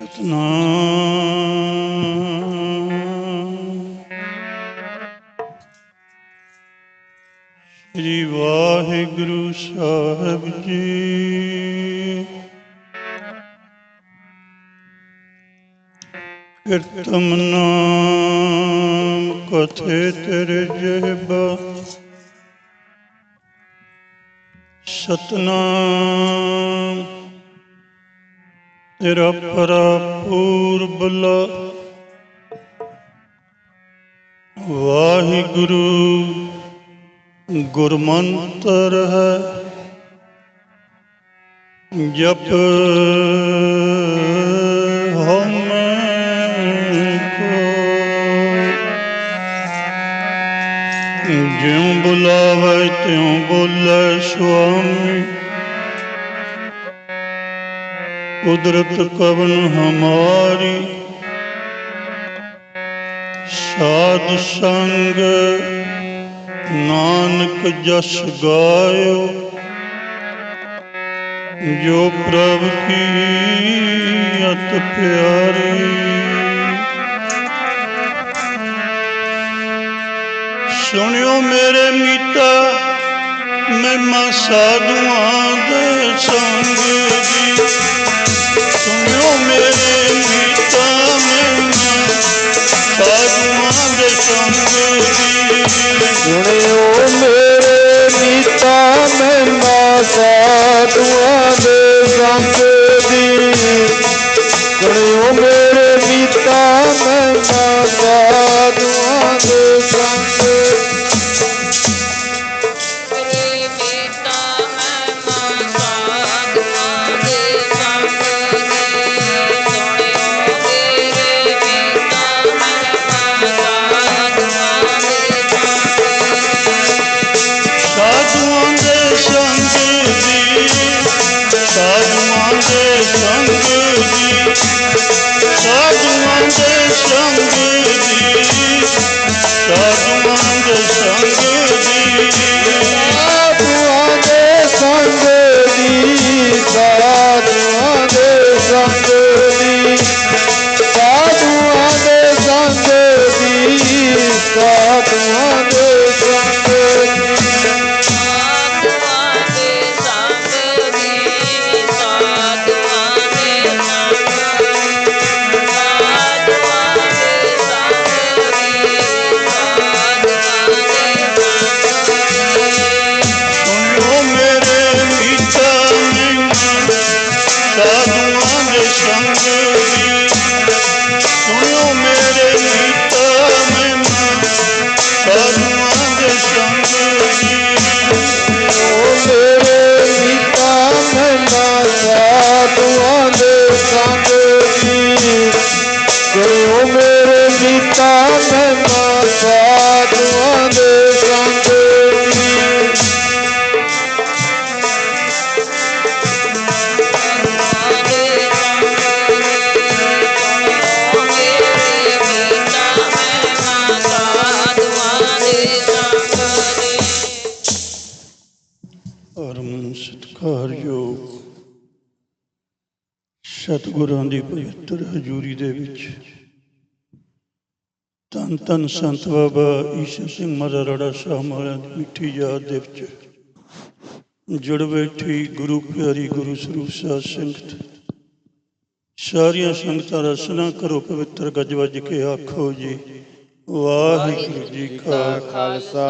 ਸਤਨਾਮ ਸ੍ਰੀ ਵਾਹਿਗੁਰੂ ਸਾਹਿਬ ਜੀ। ਕੀਰਤਮ ਨਾਮ ਕਥੇ ਤੇਰੇ ਜਹਬਾ ਸਤਨਾਮ ਤੇਰਾ ਪੂਰਬਲਾ ਵਾਹਿਗੁਰੂ ਗੁਰਮੰਤਰ ਹੈ। ਜਪ ਹਮੇ ਕੋ। ਜਿਉ ਬੁਲਾਵੇ ਤਿਉ ਬੋਲੇ ਸੁਆਮੀ। ਕੁਦਰਤ ਕਵਨ ਹਮਾਰੀ। ਸਾਧ ਸੰਗ ਨਾਨਕ ਜਸ ਗਾਇਓ। ਜੋ ਪ੍ਰਭ ਕੀ ਅਤ ਪਿਆਰੀ। ਸੁਣਿਓ ਮੇਰੇ ਮੀਤਾ, ਮਹਿਮਾ ਸਾਧੂਆਂ ਦੇ ਸੰਗ ਦੀ ਮੇਰੇ ਮੀਤਾ ਮਹਿਮਾ ਸਾਧੂਆਂ ਦੇ ਸੰਗ ਦੀ ਸੁਣਿਓ ਮੇਰੇ ਨੀਤਾ ਮਹਿਮਾ ਸਾਧੂਆਂ ਦੇ ਪਵਿੱਤਰ ਹਜ਼ੂਰੀ ਦੇ ਵਿੱਚ। ਧੰਨ ਧੰਨ ਸੰਤ ਬਾਬਾ ਈਸ਼ਰ ਸਿੰਘ ਮਹਾਰਾੜਾ ਸਾਹਿਬ ਦੀ ਮਿੱਠੀ ਯਾਦ ਦੇ ਵਿੱਚ। ਜੁੜ ਬੈਠੀ ਗੁਰੂ ਪਿਆਰੀ ਗੁਰੂ ਸਰੂਪ ਸਾਧ ਸੰਗਤ। ਸਾਰੀਆਂ ਸੰਗਤਾਂ ਰਸਨਾ ਕਰੋ ਪਵਿੱਤਰ ਗੱਜ ਵੱਜ ਕੇ ਆਖੋ ਜੀ। ਵਾਹਿਗੁਰੂ ਜੀ ਕਾ ਖਾਲਸਾ।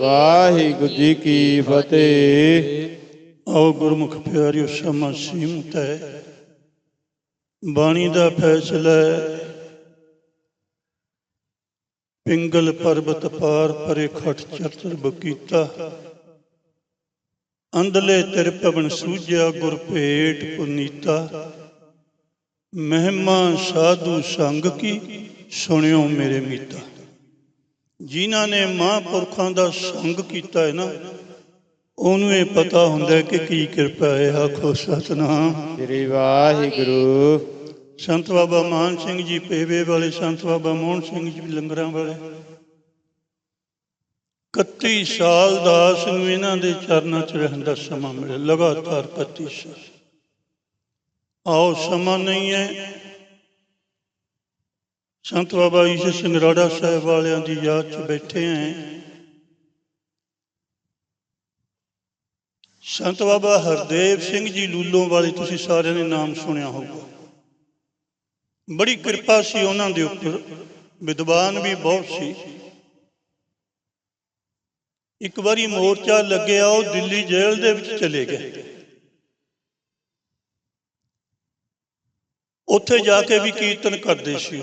ਵਾਹਿਗੁਰੂ ਜੀ ਕੀ ਫਤਿਹ। ਆਓ ਗੁਰਮੁਖ ਪਿਆਰਿਓ ਸਮਾਂ ਸੀਮਤ ਹੈ। ਬਾਣੀ ਦਾ ਫੈਸਲਾ ਹੈ। ਪਿੰਗਲ ਪਰਬਤ ਪਾਰ ਪਰੇ ਖਟ ਚਤਰ ਬਕੀਤਾ। ਅੰਦਲੇ ਤਿਰ ਪਵਨ ਸੂਝਿਆ ਗੁਰ ਭੇਟ ਪੁਨੀਤਾ। ਮਹਿਮਾ ਸਾਧੂ ਸੰਗ ਕੀ ਸੁਣਿਓ ਮੇਰੇ ਮੀਤਾ। ਜਿਨ੍ਹਾਂ ਨੇ ਮਹਾਂਪੁਰਖਾਂ ਦਾ ਸੰਗ ਕੀਤਾ ਹੈ ਨਾ ਉਹਨੂੰ ਇਹ ਪਤਾ ਹੁੰਦਾ ਕਿ ਕੀ ਕਿਰਪਾ ਹੈ। ਆਖੋ ਸਤਨਾਮ। ਸ੍ਰੀ ਵਾਹਿਗੁਰੂ। ਸੰਤ ਬਾਬਾ ਮਾਨ ਸਿੰਘ ਜੀ ਪੇਵੇ ਵਾਲੇ ਸੰਤ ਬਾਬਾ ਮੋਹਨ ਸਿੰਘ ਜੀ ਲੰਗਰਾਂ ਵਾਲੇ। 31 ਸਾਲ ਦਾਸ ਨੂੰ ਇਹਨਾਂ ਦੇ ਚਰਨਾਂ 'ਚ ਰਹਿਣ ਦਾ ਸਮਾਂ ਮਿਲਿਆ। ਲਗਾਤਾਰ 31 ਸਾਲ। ਆਓ ਸਮਾਂ ਨਹੀਂ ਹੈ। ਸੰਤ ਬਾਬਾ ਈਸ਼ਰ ਸਿੰਘ ਰਾੜਾ ਸਾਹਿਬ ਵਾਲਿਆਂ ਦੀ ਯਾਦ 'ਚ ਬੈਠੇ ਆਂ ਸੰਤ ਬਾਬਾ ਹਰਦੇਵ ਸਿੰਘ ਜੀ ਲੂਲੋਂ ਵਾਲੇ ਤੁਸੀਂ ਸਾਰਿਆਂ ਨੇ ਨਾਮ ਸੁਣਿਆ ਹੋਊਗਾ। ਬੜੀ ਕਿਰਪਾ ਸੀ ਉਹਨਾਂ ਦੇ ਉੱਪਰ, ਵਿਦਵਾਨ ਵੀ ਬਹੁਤ ਸੀ। ਇੱਕ ਵਾਰੀ ਮੋਰਚਾ ਲੱਗਿਆ, ਉਹ ਦਿੱਲੀ ਜੇਲ੍ਹ ਦੇ ਵਿੱਚ ਚਲੇ ਗਏ। ਉੱਥੇ ਜਾ ਕੇ ਵੀ ਕੀਰਤਨ ਕਰਦੇ ਸੀ।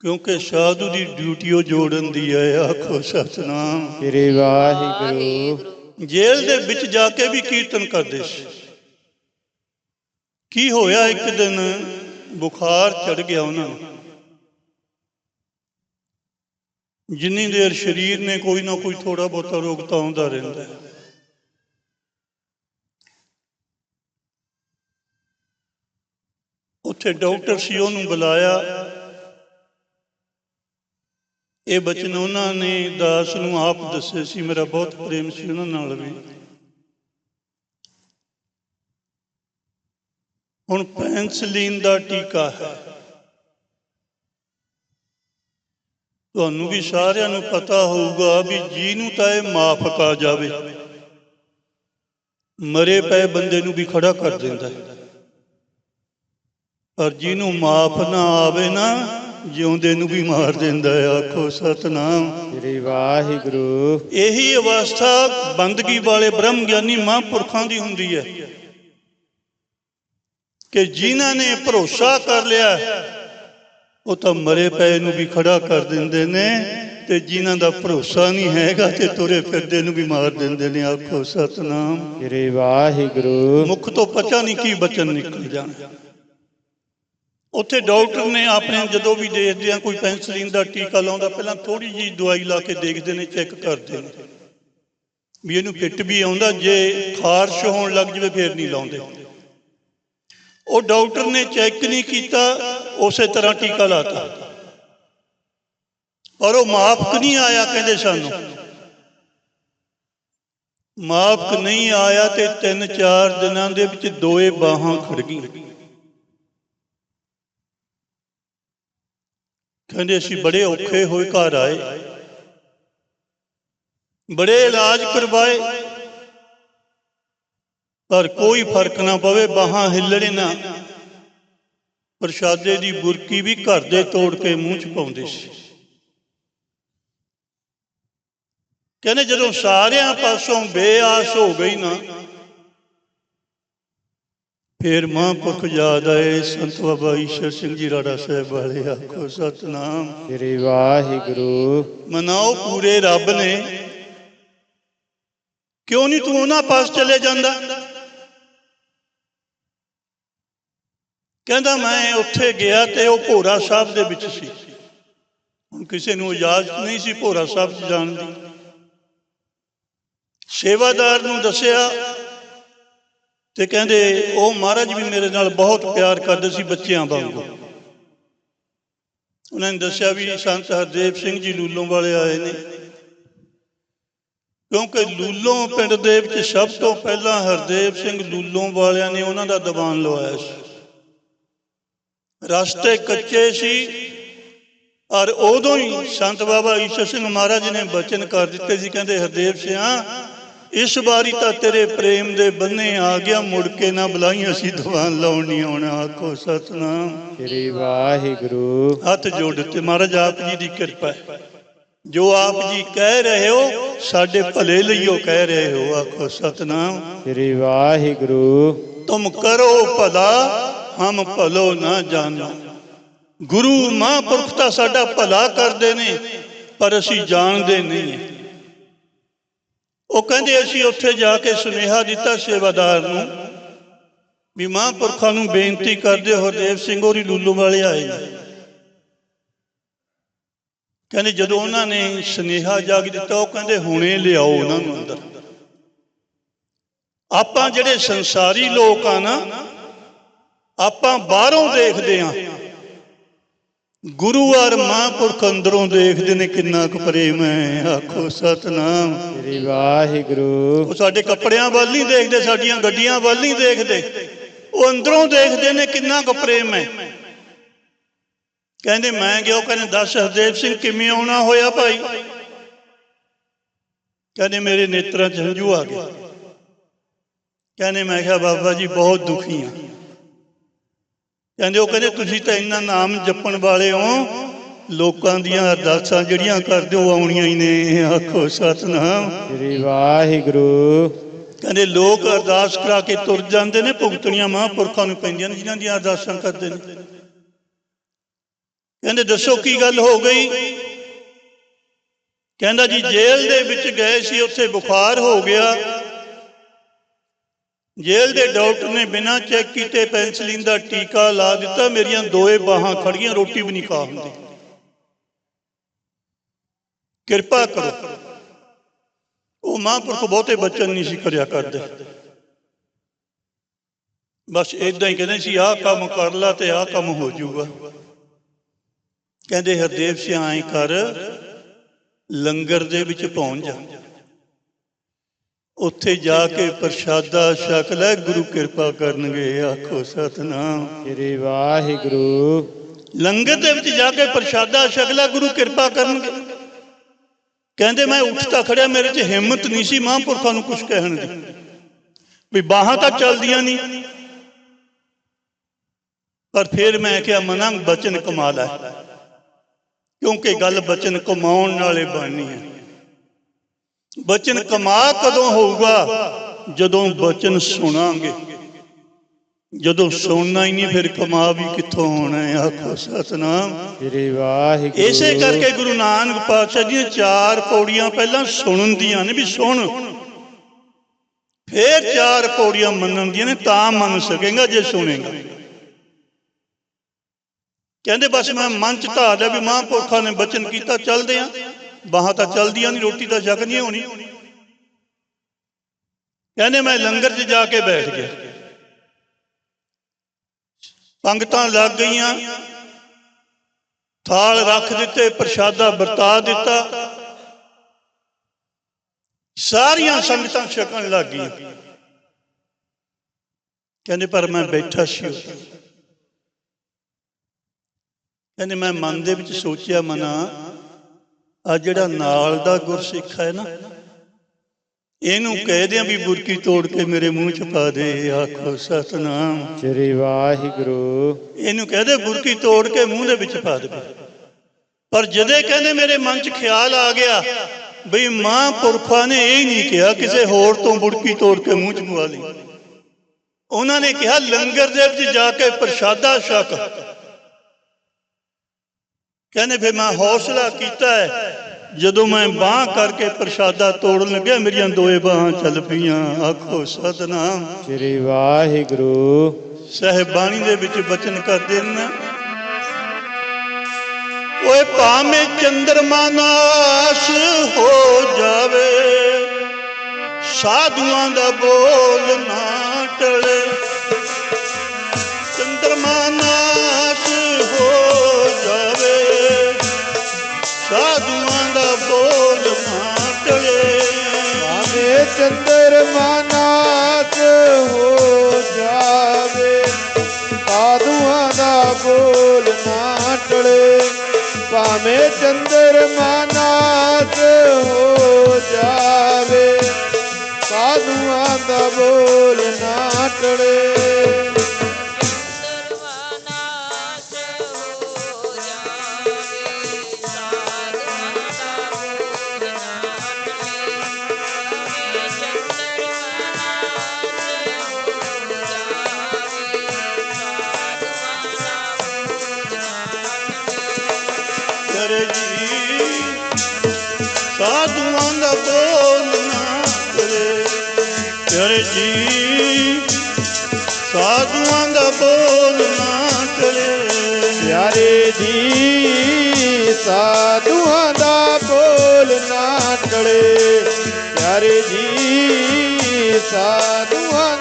ਕਿਉਂਕਿ ਸਾਧੂ ਦੀ ਡਿਊਟੀ ਉਹ ਜੋੜਨ ਦੀ ਹੈ, ਆਖੋ ਸਤਨਾਮ। ਸ੍ਰੀ ਵਾਹਿਗੁਰੂ। ਜੇਲ੍ਹ ਦੇ ਵਿੱਚ ਜਾ ਕੇ ਵੀ ਕੀਰਤਨ ਕਰਦੇ ਸੀ। ਕੀ ਹੋਇਆ ਇੱਕ ਦਿਨ? ਬੁਖਾਰ ਚੜ ਗਿਆ ਉਹਨਾਂ ਨੂੰ। ਜਿੰਨੀ ਦੇਰ ਸਰੀਰ ਨੇ ਕੋਈ ਨਾ ਕੋਈ ਥੋੜਾ ਬਹੁਤਾ ਰੋਗ ਤਾਂ ਆਉਂਦਾ ਰਹਿੰਦਾ ਉੱਥੇ ਡਾਕਟਰ ਸੀ, ਉਹਨੂੰ ਬੁਲਾਇਆ। ਇਹ ਬਚਨ ਉਹਨਾਂ ਨੇ ਦਾਸ ਨੂੰ ਆਪ ਦੱਸੇ ਸੀ, ਮੇਰਾ ਬਹੁਤ ਪ੍ਰੇਮ ਸੀ ਉਹਨਾਂ ਨਾਲ ਵੀ। ਹੁਣ ਪੈਨਸਲੀਨ ਦਾ ਟੀਕਾ ਹੈ। ਤੁਹਾਨੂੰ ਵੀ ਸਾਰਿਆਂ ਨੂੰ ਪਤਾ ਹੋਊਗਾ ਵੀ ਜੀ ਨੂੰ ਤਾਂ ਇਹ ਮਾਫ ਕਾ ਜਾਵੇ। ਮਰੇ ਪਏ ਬੰਦੇ ਨੂੰ ਵੀ ਖੜਾ ਕਰ ਦਿੰਦਾ ਪਰ ਜਿਹਨੂੰ ਮਾਫ ਨਾ ਆਵੇ ਨਾ ਜਿਉਂਦੇ ਨੂੰ ਵੀ ਮਾਰ ਦਿੰਦਾ ਆਖੋ ਸਤਨਾਮ। ਸ੍ਰੀ ਵਾਹਿਗੁਰੂ। ਇਹੀ ਅਵਸਥਾ ਬੰਦਗੀ ਵਾਲੇ ਬ੍ਰਹਮ ਗਿਆਨੀ ਮਹਾਂਪੁਰਖਾਂ ਦੀ ਹੁੰਦੀ ਹੈ ਕਿ ਜਿਨ੍ਹਾਂ ਨੇ ਭਰੋਸਾ ਕਰ ਲਿਆ ਉਹ ਤਾਂ ਮਰੇ ਪਏ ਨੂੰ ਵੀ ਖੜਾ ਕਰ ਦਿੰਦੇ ਨੇ ਤੇ ਜਿਨ੍ਹਾਂ ਦਾ ਭਰੋਸਾ ਨਹੀਂ ਹੈਗਾ ਤੇ ਤੁਰੇ ਫਿਰਦੇ ਨੂੰ ਵੀ ਮਾਰ ਦਿੰਦੇ ਨੇ ਆਖੋ ਸਤਨਾਮ। ਸ੍ਰੀ ਵਾਹਿਗੁਰੂ। ਮੁਖ ਤੋਂ ਪਤਾ ਨਹੀਂ ਕੀ ਬਚਨ ਨਿਕਲ ਜਾਣ। ਉੱਥੇ ਡਾਕਟਰ ਨੇ ਆਪਣੇ ਜਦੋਂ ਵੀ ਦੇਖਦੇ ਆ, ਕੋਈ ਪੈਨਸਲੀਨ ਦਾ ਟੀਕਾ ਲਾਉਂਦਾ, ਪਹਿਲਾਂ ਥੋੜੀ ਜਿਹੀ ਦਵਾਈ ਲਾ ਕੇ ਦੇਖਦੇ ਨੇ, ਚੈੱਕ ਕਰਦੇ ਨੇ। ਵੀ ਇਹਨੂੰ ਫਿੱਟ ਵੀ ਆਉਂਦਾ, ਜੇ ਖਾਰਸ਼ ਹੋਣ ਲੱਗ ਜਵੇ, ਫੇਰ ਨਹੀਂ ਲਾਉਂਦੇ। ਉਹ ਡਾਕਟਰ ਨੇ ਚੈੱਕ ਨਹੀਂ ਕੀਤਾ, ਉਸੇ ਤਰ੍ਹਾਂ ਟੀਕਾ ਲਾਤਾ। ਪਰ ਉਹ ਮਾਪਕ ਨਹੀਂ ਆਇਆ, ਕਹਿੰਦੇ ਸਾਨੂੰ। ਮਾਪਕ ਨਹੀਂ ਆਇਆ ਤੇ 3-4 ਦਿਨਾਂ ਦੇ ਵਿੱਚ ਦੋਏ ਬਾਹਾਂ ਖੜ ਗਈਆਂ। ਕਹਿੰਦੇ ਅਸੀਂ ਬੜੇ ਔਖੇ ਹੋਏ ਘਰ ਆਏ। ਬੜੇ ਇਲਾਜ ਕਰਵਾਏ। ਪਰ ਕੋਈ ਫ਼ਰਕ ਨਾ ਪਵੇ, ਬਾਹਾਂ ਹਿੱਲਣੇ ਨਾ। ਪ੍ਰਸ਼ਾਦੇ ਦੀ ਬੁਰਕੀ ਵੀ ਘਰ ਦੇ ਤੋੜ ਕੇ ਮੂੰਹ ਚ ਪਾਉਂਦੇ ਸੀ। ਕਹਿੰਦੇ ਜਦੋਂ ਸਾਰਿਆਂ ਪਾਸੋਂ ਬੇਆਸ ਹੋ ਗਈ ਨਾ ਫਿਰ ਮਹਾਂਪੁਰਖ ਯਾਦ ਆਏ ਸੰਤ ਬਾਬਾ ਈਸ਼ਰ ਸਿੰਘ ਜੀ ਰਾੜਾ ਸਾਹਿਬ ਵਾਲੇ ਆਖੋ ਸਤਨਾਮ। ਸ੍ਰੀ ਵਾਹਿਗੁਰੂ। ਮਨਾਓ ਪੂਰੇ ਰੱਬ ਨੇ। ਕਿਉਂ ਨਹੀਂ ਤੂੰ ਉਹਨਾਂ ਪਾਸ ਚਲੇ ਜਾਂਦਾ? ਕਹਿੰਦਾ ਮੈਂ ਉੱਥੇ ਗਿਆ ਤੇ ਉਹ ਭੋਰਾ ਸਾਹਿਬ ਦੇ ਵਿੱਚ ਸੀ। ਹੁਣ ਕਿਸੇ ਨੂੰ ਇਜਾਜ਼ਤ ਨਹੀਂ ਸੀ ਭੋਰਾ ਸਾਹਿਬ ਜਾਣ ਦੀ। ਸੇਵਾਦਾਰ ਨੂੰ ਦੱਸਿਆ ਤੇ ਕਹਿੰਦੇ, ਉਹ ਮਹਾਰਾਜ ਵੀ ਮੇਰੇ ਨਾਲ ਬਹੁਤ ਪਿਆਰ ਕਰਦੇ ਸੀ ਬੱਚਿਆਂ ਵਾਂਗੂ। ਉਹਨਾਂ ਨੇ ਦੱਸਿਆ ਵੀ ਸੰਤ ਹਰਦੇਵ ਸਿੰਘ ਜੀ ਲੂਲੋਂ ਵਾਲੇ ਆਏ ਨੇ। ਕਿਉਂਕਿ ਲੂਲੋਂ ਪਿੰਡ ਦੇ ਵਿੱਚ ਸਭ ਤੋਂ ਪਹਿਲਾਂ ਹਰਦੇਵ ਸਿੰਘ ਲੂਲੋਂ ਵਾਲਿਆਂ ਨੇ ਉਹਨਾਂ ਦਾ ਦੀਵਾਨ ਲਵਾਇਆ ਸੀ। ਰਸਤੇ ਕੱਚੇ ਸੀ, ਔਰ ਉਦੋਂ ਹੀ ਸੰਤ ਬਾਬਾ ਈਸ਼ਰ ਸਿੰਘ ਮਹਾਰਾਜ ਨੇ ਬਚਨ ਕਰ ਦਿੱਤੇ ਸੀ। ਕਹਿੰਦੇ, ਹਰਦੇਵ ਸਿਆ ਇਸ ਵਾਰੀ ਤਾਂ ਤੇਰੇ ਪ੍ਰੇਮ ਦੇ ਬੰਨੇ ਆ ਗਿਆ ਮੁੜ ਕੇ ਨਾ ਬੁਲਾਈ ਅਸੀਂ ਦੀਵਾਨ ਲਾਉਣ ਨਹੀਂ ਆਉਣਾ ਆਖੋ ਸਤਨਾਮ। ਸ੍ਰੀ ਵਾਹਿਗੁਰੂ। ਹੱਥ ਜੋੜ ਦਿੱਤੇ ਮਹਾਰਾਜ ਆਪ ਜੀ ਦੀ ਕਿਰਪਾ ਹੈ। ਜੋ ਆਪ ਜੀ ਕਹਿ ਰਹੇ ਹੋ ਸਾਡੇ ਭਲੇ ਲਈ ਉਹ ਕਹਿ ਰਹੇ ਹੋ ਆਖੋ ਸਤਨਾਮ। ਸ੍ਰੀ ਵਾਹਿਗੁਰੂ। ਤੁਮ ਕਰੋ ਭਲਾ ਹਮ ਭਲੋ ਨਾ ਜਾਣੋ। ਗੁਰੂ ਮਹਾਂਪੁਰਖ ਤਾਂ ਸਾਡਾ ਭਲਾ ਕਰਦੇ ਨੇ ਪਰ ਅਸੀਂ ਜਾਣਦੇ ਨਹੀਂ। ਹਾਂ ਉਹ ਕਹਿੰਦੇ ਅਸੀਂ ਉੱਥੇ ਜਾ ਕੇ ਸੁਨੇਹਾ ਦਿੱਤਾ ਸੇਵਾਦਾਰ ਨੂੰ ਵੀ ਮਹਾਂਪੁਰਖਾਂ ਨੂੰ ਬੇਨਤੀ ਕਰਦੇ ਹਰਦੇਵ ਸਿੰਘ ਹੋਰੀ ਲੂਲੂ ਵਾਲੇ ਆਏ ਕਹਿੰਦੇ ਜਦੋਂ ਉਹਨਾਂ ਨੇ ਸੁਨੇਹਾ ਜਾਗ ਦਿੱਤਾ, ਉਹ ਕਹਿੰਦੇ ਹੁਣੇ ਲਿਆਓ ਉਹਨਾਂ ਨੂੰ ਅੰਦਰ। ਆਪਾਂ ਜਿਹੜੇ ਸੰਸਾਰੀ ਲੋਕ ਆ ਨਾ, ਆਪਾਂ ਬਾਹਰੋਂ ਦੇਖਦੇ ਆ ਗੁਰੂ ਔਰ ਮਹਾਂਪੁਰਖ ਅੰਦਰੋਂ ਦੇਖਦੇ ਨੇ ਕਿੰਨਾ ਕੁ ਪ੍ਰੇਮ ਹੈ। ਆਖੋ ਸਤਨਾਮ। ਸ੍ਰੀ ਵਾਹਿਗੁਰੂ। ਉਹ ਸਾਡੇ ਕੱਪੜਿਆਂ ਵੱਲ ਨਹੀਂ ਦੇਖਦੇ ਸਾਡੀਆਂ ਗੱਡੀਆਂ ਵੱਲ ਨਹੀਂ ਦੇਖਦੇ। ਉਹ ਅੰਦਰੋਂ ਦੇਖਦੇ ਨੇ ਕਿੰਨਾ ਕੁ ਪ੍ਰੇਮ ਹੈ। ਕਹਿੰਦੇ ਮੈਂ ਗਿਆ ਉਹ ਕਹਿੰਦੇ ਦੱਸ ਹਰਦੇਵ ਸਿੰਘ ਕਿਵੇਂ ਆਉਣਾ ਹੋਇਆ ਭਾਈ? ਕਹਿੰਦੇ ਮੇਰੇ ਨੇਤਰਾਂ 'ਚ ਹੰਝੂ ਆ ਗਏ। ਕਹਿੰਦੇ ਮੈਂ ਕਿਹਾ ਬਾਬਾ ਜੀ ਬਹੁਤ ਦੁਖੀ ਹਾਂ। ਕਹਿੰਦੇ ਉਹ ਕਹਿੰਦੇ ਤੁਸੀਂ ਤਾਂ ਇੰਨਾ ਨਾਮ ਜਪਣ ਵਾਲੇ ਹੋ ਲੋਕਾਂ ਦੀਆਂ ਅਰਦਾਸਾਂ ਜਿਹੜੀਆਂ ਕਰਦੇ ਹੋ ਆਉਣੀਆਂ ਹੀ ਨੇ ਆਖੋ ਸਤਨਾਮ। ਸ੍ਰੀ ਵਾਹਿਗੁਰੂ। ਕਹਿੰਦੇ ਲੋਕ ਅਰਦਾਸ ਕਰਾ ਕੇ ਤੁਰ ਜਾਂਦੇ ਨੇ ਭੁਗਤਣੀਆਂ ਮਹਾਂਪੁਰਖਾਂ ਨੂੰ ਪੈਂਦੀਆਂ ਨੇ ਜਿਨ੍ਹਾਂ ਦੀਆਂ ਅਰਦਾਸਾਂ ਕਰਦੇ ਨੇ। ਕਹਿੰਦੇ ਦੱਸੋ ਕੀ ਗੱਲ ਹੋ ਗਈ? ਕਹਿੰਦਾ ਜੀ ਜੇਲ੍ਹ ਦੇ ਵਿੱਚ ਗਏ ਸੀ ਉੱਥੇ ਬੁਖਾਰ ਹੋ ਗਿਆ। ਜੇਲ੍ਹ ਦੇ ਡਾਕਟਰ ਨੇ ਬਿਨਾਂ ਚੈੱਕ ਕੀਤੇ ਪੈਨਸਲਿਨ ਦਾ ਟੀਕਾ ਲਾ ਦਿੱਤਾ। ਮੇਰੀਆਂ ਦੋਏ ਬਾਹਾਂ ਖੜੀਆਂ ਰੋਟੀ ਵੀ ਨਹੀਂ ਖਾ ਹੁੰਦੀ। ਕਿਰਪਾ ਕਰੋ। ਉਹ ਮਹਾਂਪੁਰਖ ਬਹੁਤੇ ਬਚਨ ਨਹੀਂ ਸੀ ਕਰਿਆ ਕਰਦੇ। ਬਸ ਇਦਾਂ ਹੀ ਕਹਿੰਦੇ ਸੀ, ਆਹ ਕੰਮ ਕਰ ਲਾ ਤੇ ਆਹ ਕੰਮ ਹੋ ਜਾਊਗਾ। ਕਹਿੰਦੇ ਹਰਦੇਵ ਸਿੰਘ ਐਂ ਕਰ, ਲੰਗਰ ਦੇ ਵਿੱਚ ਪਹੁੰਚ ਜਾ। ਉੱਥੇ ਜਾ ਕੇ ਪ੍ਰਸ਼ਾਦਾ ਛਕ ਲੈ ਗੁਰੂ ਕਿਰਪਾ ਕਰਨਗੇ ਆਖੋ ਸਤਨਾਮ। ਸ੍ਰੀ ਵਾਹਿਗੁਰੂ। ਲੰਗਰ ਦੇ ਵਿੱਚ ਜਾ ਕੇ ਪ੍ਰਸ਼ਾਦਾ ਛਕ ਲੈ ਗੁਰੂ ਕਿਰਪਾ ਕਰਨਗੇ। ਕਹਿੰਦੇ ਮੈਂ ਉੱਠਦਾ ਖੜਿਆ ਮੇਰੇ 'ਚ ਹਿੰਮਤ ਨਹੀਂ ਸੀ ਮਹਾਂਪੁਰਖਾਂ ਨੂੰ ਕੁਝ ਕਹਿਣ ਦੀ। ਵੀ ਬਾਹਾਂ ਤਾਂ ਚੱਲਦੀਆਂ ਨਹੀਂ। ਪਰ ਫਿਰ ਮੈਂ ਕਿਹਾ ਮਨਾਂ ਬਚਨ ਕਮਾਲ ਹੈ। ਕਿਉਂਕਿ ਗੱਲ ਬਚਨ ਕਮਾਉਣ ਨਾਲੇ ਬਣਨੀ ਹੈ। ਬਚਨ ਕਮਾ ਕਦੋਂ ਹੋਊਗਾ? ਜਦੋਂ ਬਚਨ ਸੁਣਾਂਗੇ। ਜਦੋਂ ਸੁਣਨਾ ਹੀ ਨਹੀਂ ਫਿਰ ਕਮਾ ਵੀ ਕਿੱਥੋਂ ਹੋਣਾ ਹੈ? ਆਖੋ ਸਤਨਾਮ। ਸ੍ਰੀ ਵਾਹਿਗੁਰੂ। ਇਸੇ ਕਰਕੇ ਗੁਰੂ ਨਾਨਕ ਪਾਤਸ਼ਾਹ ਦੀਆਂ ਚਾਰ ਪੌੜੀਆਂ ਪਹਿਲਾਂ ਸੁਣਨ ਦੀਆਂ ਨੇ ਵੀ ਸੁਣ। ਫੇਰ ਚਾਰ ਪੌੜੀਆਂ ਮੰਨਣ ਦੀਆਂ ਨੇ ਤਾਂ ਮੰਨ ਸਕੇਗਾ ਜੇ ਸੁਣੇਗਾ। ਕਹਿੰਦੇ ਬਸ ਮੈਂ ਮਨ ਚ ਧਾਰ ਲਿਆ ਵੀ ਮਹਾਂਪੁਰਖਾਂ ਨੇ ਬਚਨ ਕੀਤਾ ਚੱਲਦੇ ਆ। ਬਾਹਾਂ ਤਾਂ ਚੱਲਦੀਆਂ ਨਹੀਂ, ਰੋਟੀ ਤਾਂ ਛਕ ਨਹੀਂ ਹੋਣੀ ਕਹਿੰਦੇ ਮੈਂ ਲੰਗਰ 'ਚ ਜਾ ਕੇ ਬੈਠ ਗਿਆ। ਪੰਗਤਾਂ ਲੱਗ ਗਈਆਂ। ਥਾਲ ਰੱਖ ਦਿੱਤੇ, ਪ੍ਰਸ਼ਾਦਾ ਵਰਤਾ ਦਿੱਤਾ। ਸਾਰੀਆਂ ਸੰਗਤਾਂ ਛਕਣ ਲੱਗ ਗਈਆਂ। ਕਹਿੰਦੇ, ਪਰ ਮੈਂ ਬੈਠਾ ਸੀ ਕਹਿੰਦੇ, ਮੈਂ ਮਨ ਦੇ ਵਿੱਚ ਸੋਚਿਆ, ਮਨਾ ਆ ਜਿਹੜਾ ਨਾਲ ਦਾ ਗੁਰਸਿੱਖ ਹੈ ਨਾ ਇਹਨੂੰ ਕਹਿ ਦਿਆਂ ਵੀ ਬੁਰਕੀ ਤੋੜ ਕੇ ਮੇਰੇ ਮੂੰਹ ਚ ਪਾ ਦੇ ਆਖੋ ਸਤਨਾਮ। ਸ੍ਰੀ ਵਾਹਿਗੁਰੂ। ਇਹਨੂੰ ਕਹਦੇ ਬੁਰਕੀ ਤੋੜ ਕੇ ਮੂੰਹ ਦੇ ਵਿੱਚ ਪਾ ਦੇ। ਪਰ ਜਦੇ ਕਹਿੰਦੇ ਮੇਰੇ ਮਨ 'ਚ ਖਿਆਲ ਆ ਗਿਆ ਬਈ ਮਹਾਂਪੁਰਖਾਂ ਨੇ ਇਹ ਨਹੀਂ ਕਿਹਾ ਕਿਸੇ ਹੋਰ ਤੋਂ ਬੁਰਕੀ ਤੋੜ ਕੇ ਮੂੰਹ 'ਚ ਪਵਾ ਲਈ। ਉਹਨਾਂ ਨੇ ਕਿਹਾ ਲੰਗਰ ਦੇ ਵਿੱਚ ਜਾ ਕੇ ਪ੍ਰਸ਼ਾਦਾ ਛਕ। ਕਹਿੰਦੇ ਫਿਰ ਮੈਂ ਹੌਸਲਾ ਕੀਤਾ ਜਦੋਂ ਮੈਂ ਬਾਹ ਕਰਕੇ ਪ੍ਰਸ਼ਾਦਾ ਤੋੜਨ ਲੱਗਿਆ ਮੇਰੀਆਂ ਦੋਏ ਬਾਹਾਂ ਚੱਲ ਪਈਆਂ। ਆਖੋ ਸਤਨਾਮ। ਸ੍ਰੀ ਵਾਹਿਗੁਰੂ। ਸਹਿਬਾਣੀ ਦੇ ਵਿੱਚ ਬਚਨ ਕਰਦੇ ਨੇ ਓਏ ਭਾਵੇਂ ਚੰਦਰਮਾ ਨਾਸ ਹੋ ਜਾਵੇ ਸਾਧੂਆਂ ਦਾ ਬੋਲ ਚੰਦਰਮਾ ਹੋ ਜਾਵੇ। ਸਾਧੂਆਂ ਦਾ ਬੋਲ ਨਾ ਟਲੇ। ਭਾਵੇਂ ਚੰਦਰਮਾ ਨਾਚ ਹੋ ਜਾਵੇ। ਸਾਧੂਆਂ ਦਾ ਬੋਲ ਨਾ ਟਲੇ। ਪਿਆਰੇ ਜੀ ਸਾਧੂਆਂ ਦਾ ਬੋਲ ਨਾ ਟਲੇ ਪਿਆਰੇ ਜੀ ਸਾਧੂਆਂ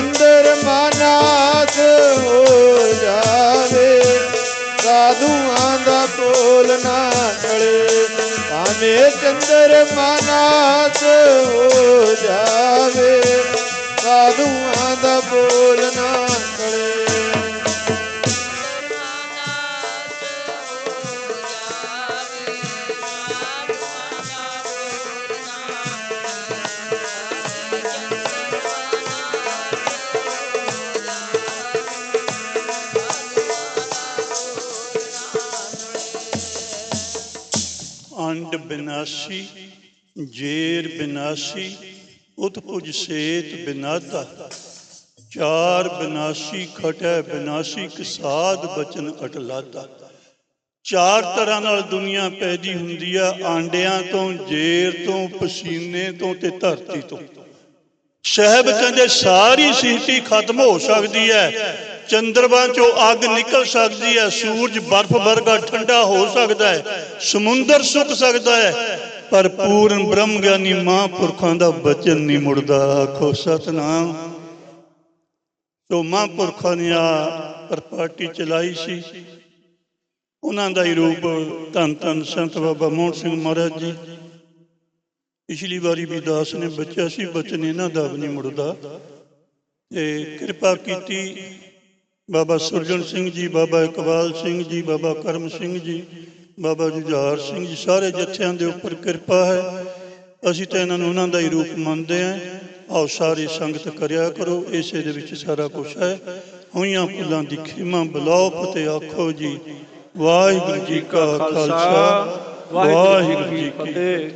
ਭਾਵੇਂ ਚੰਦਰ ਮਾਨਾਸ ਹੋ ਜਾਵੇ। ਸਾਧੂਆਂ ਦਾ ਕੋਲ ਨਾ ਟਲੇ। ਭਾਵੇਂ ਚੰਦਰ ਮਾਨਾਸ ਹੋ ਜਾਵੇ। ਸਾਧੂਆਂ ਦਾ ਬੋਲ ਬਿਨਾਸੀ, ਜੇਰ ਬਿਨਾਸੀ, ਉਤਪੁਜ ਸੇਤ ਬਿਨਾਤਾ। ਚਾਰ ਬਿਨਾਸੀ ਖਟੈ ਬਿਨਾਸੀ ਕਸਾਦ ਬਚਨ ਅਟਲਾਤਾ। ਚਾਰ ਤਰ੍ਹਾਂ ਨਾਲ ਦੁਨੀਆ ਪੈਦੀ ਹੁੰਦੀ ਆ, ਆਂਡਿਆਂ ਤੋਂ, ਜੇਰ ਤੋਂ, ਪਸੀਨੇ ਤੋਂ ਤੇ ਧਰਤੀ ਤੋਂ। ਸਾਹਿਬ ਕਹਿੰਦੇ ਸਾਰੀ ਸਿਹਤੀ ਖਤਮ ਹੋ ਸਕਦੀ ਹੈ। ਚੰਦਰਮਾ ਚੋਂ ਅੱਗ ਨਿਕਲ ਸਕਦੀ ਹੈ ਸੂਰਜ ਬਰਫ਼ ਵਰਗਾ ਠੰਡਾ ਹੋ ਸਕਦਾ ਹੈ ਸਮੁੰਦਰ ਸੁੱਕ ਸਕਦਾ ਹੈ ਪਰ ਪੂਰਨ ਬ੍ਰਹਮ ਗਿਆਨੀ ਮਹਾਂਪੁਰਖਾਂ ਦਾ ਬਚਨ ਨਹੀਂ ਮੁੜਦਾ ਆਖੋ ਸਤਨਾਮ ਸੋ ਮਹਾਂਪੁਰਖਾਂ ਨੇ ਆ ਪ੍ਰਪਾਰਟੀ ਚਲਾਈ ਸੀ ਉਹਨਾਂ ਦਾ ਹੀ ਰੂਪ ਧੰਨ ਧੰਨ ਸੰਤ ਬਾਬਾ ਮੋਹਨ ਸਿੰਘ ਮਹਾਰਾਜ ਜੀ ਪਿਛਲੀ ਵਾਰੀ ਵੀ ਦਾਸ ਨੇ ਬੱਚਿਆ ਸੀ ਬਚਨ ਇਹਨਾਂ ਦਾ ਵੀ ਨਹੀਂ ਮੁੜਦਾ ਤੇ ਕਿਰਪਾ ਕੀਤੀ ਬਾਬਾ ਸੁਰਜਨ ਸਿੰਘ ਜੀ, ਬਾਬਾ ਇਕਬਾਲ ਸਿੰਘ ਜੀ, ਬਾਬਾ ਕਰਮ ਸਿੰਘ ਜੀ, ਬਾਬਾ ਜੁਝਾਰ ਸਿੰਘ ਜੀ, ਸਾਰੇ ਜੱਥਿਆਂ ਦੇ ਉੱਪਰ ਕਿਰਪਾ ਹੈ। ਅਸੀਂ ਤਾਂ ਇਹਨਾਂ ਨੂੰ ਉਹਨਾਂ ਦਾ ਹੀ ਰੂਪ ਮੰਨਦੇ ਹਾਂ। ਆਓ ਸਾਰੀ ਸੰਗਤ ਕਰਿਆ ਕਰੋ, ਇਸੇ ਦੇ ਵਿੱਚ ਸਾਰਾ ਕੁਝ ਹੈ। ਹੋਈਆਂ ਫੁੱਲਾਂ ਦੀ ਖਿਮਾ ਬੁਲਾਓ ਫਤਿਹ ਆਖੋ ਜੀ। ਵਾਹਿਗੁਰੂ ਜੀ ਕਾ ਖਾਲਸਾ, ਵਾਹਿਗੁਰੂ ਜੀ ਕੀ ਫਤਿਹ।